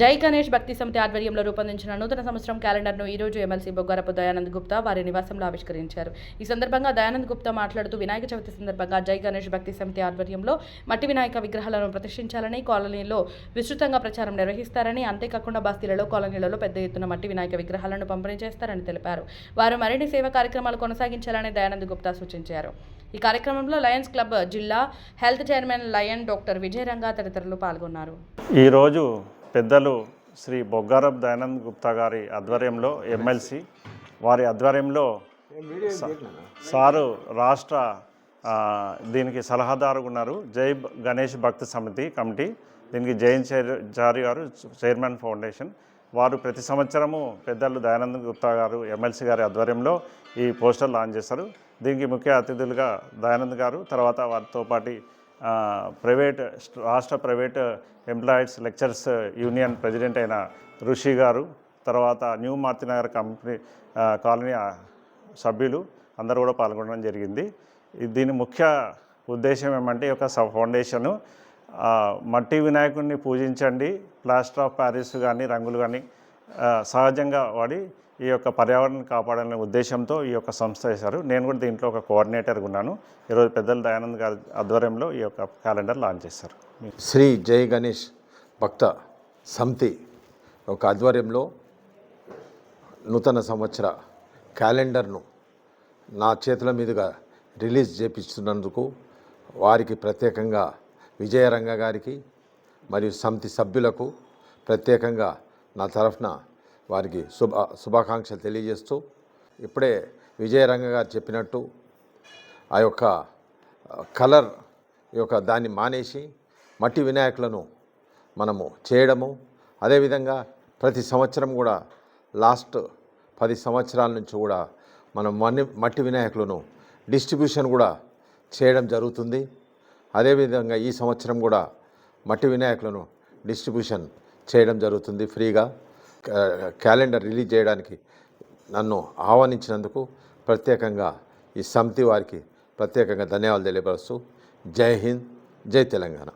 జై గణేష్ భక్తి సమితి ఆధ్వర్యంలో రూపొందించిన నూతన సంవత్సరం క్యాలెండర్ను ఈ రోజు ఎమ్మెల్సీ బొగ్గారపు దయానంద్ గుప్తా వారి నివాసంలో ఆవిష్కరించారు. ఈ సందర్భంగా దయానంద్ గుప్తా మాట్లాడుతూ వినాయక చవితి సందర్భంగా జై గణేష్ భక్తి సమితి ఆధ్వర్యంలో మట్టి వినాయక విగ్రహాలను ప్రతిష్ఠించాలని కాలనీలో విస్తృతంగా ప్రచారం నిర్వహిస్తారని అంతేకాకుండా బస్తీలలో కాలనీలలో పెద్ద ఎత్తున మట్టి వినాయక విగ్రహాలను పంపిణీ చేస్తారని తెలిపారు. వారు మరిన్ని సేవా కార్యక్రమాలు కొనసాగించాలని దయానంద్ గుప్తా సూచించారు. ఈ కార్యక్రమంలో లయన్స్ క్లబ్ జిల్లా health chairman lion doctor Vijayaranga తదితరులు పాల్గొన్నారు. ఈరోజు పెద్దలు శ్రీ బొగ్గారబ్ దయానంద్ గుప్తా గారి ఆధ్వర్యంలో ఎమ్మెల్సీ వారి ఆధ్వర్యంలో స- సారు రాష్ట్ర దీనికి సలహాదారుగా ఉన్నారు జై గణేష్ భక్తి సమితి కమిటీ దీనికి జైన్ చారి గారు చైర్మన్ ఫౌండేషన్. వారు ప్రతి సంవత్సరము పెద్దలు దయానంద్ గుప్తా గారు ఎమ్మెల్సీ గారి ఆధ్వర్యంలో ఈ పోస్టర్ లాంచ్ చేస్తారు. దీనికి ముఖ్య అతిథులుగా దయానంద్ గారు తర్వాత వారితో పాటు ప్రైవేట్ రాష్ట్ర private employees lecturers union president అయిన ఋషి గారు తర్వాత న్యూ మార్తినగర్ కంపెనీ కాలనీ సభ్యులు అందరూ కూడా పాల్గొనడం జరిగింది. దీని ముఖ్య ఉద్దేశం ఏమంటే ఈ యొక్క ఫౌండేషను మట్టి వినాయకుడిని పూజించండి ప్లాస్టర్ ఆఫ్ ప్యారిస్ కానీ రంగులు కానీ సహజంగా వాడి ఈ యొక్క పర్యావరణం కాపాడాలనే ఉద్దేశంతో ఈ యొక్క సంస్థ చేశారు. నేను కూడా దీంట్లో ఒక కోఆర్డినేటర్గా ఉన్నాను. ఈరోజు పెద్దల దయానంద్ గారి ఆధ్వర్యంలో ఈ యొక్క క్యాలెండర్ లాంచ్ చేశారు. శ్రీ జై గణేష్ భక్త సమితి ఒక ఆధ్వర్యంలో నూతన సంవత్సర క్యాలెండర్ను నా చేతుల మీదుగా రిలీజ్ చేపిస్తున్నందుకు వారికి ప్రత్యేకంగా విజయరంగ గారికి మరియు సమితి సభ్యులకు ప్రత్యేకంగా నా తరఫున వారికి శుభ శుభాకాంక్షలు తెలియజేస్తూ ఇప్పుడే విజయరంగ గారు చెప్పినట్టు ఆ యొక్క కలర్ ఈ యొక్క దాన్ని మానేసి మట్టి వినాయకులను మనము చేయడము. అదేవిధంగా ప్రతి సంవత్సరం కూడా లాస్ట్ పది సంవత్సరాల నుంచి కూడా మనం మన్ని మట్టి వినాయకులను డిస్ట్రిబ్యూషన్ కూడా చేయడం జరుగుతుంది. అదేవిధంగా ఈ సంవత్సరం కూడా మట్టి వినాయకులను డిస్ట్రిబ్యూషన్ చేయడం జరుగుతుంది ఫ్రీగా. క్యాలెండర్ రిలీజ్ చేయడానికి నన్ను ఆహ్వానించినందుకు ప్రత్యేకంగా ఈ సమితి వారికి ప్రత్యేకంగా ధన్యవాదాలు తెలియపరుస్తూ జై హింద్ జై తెలంగాణ.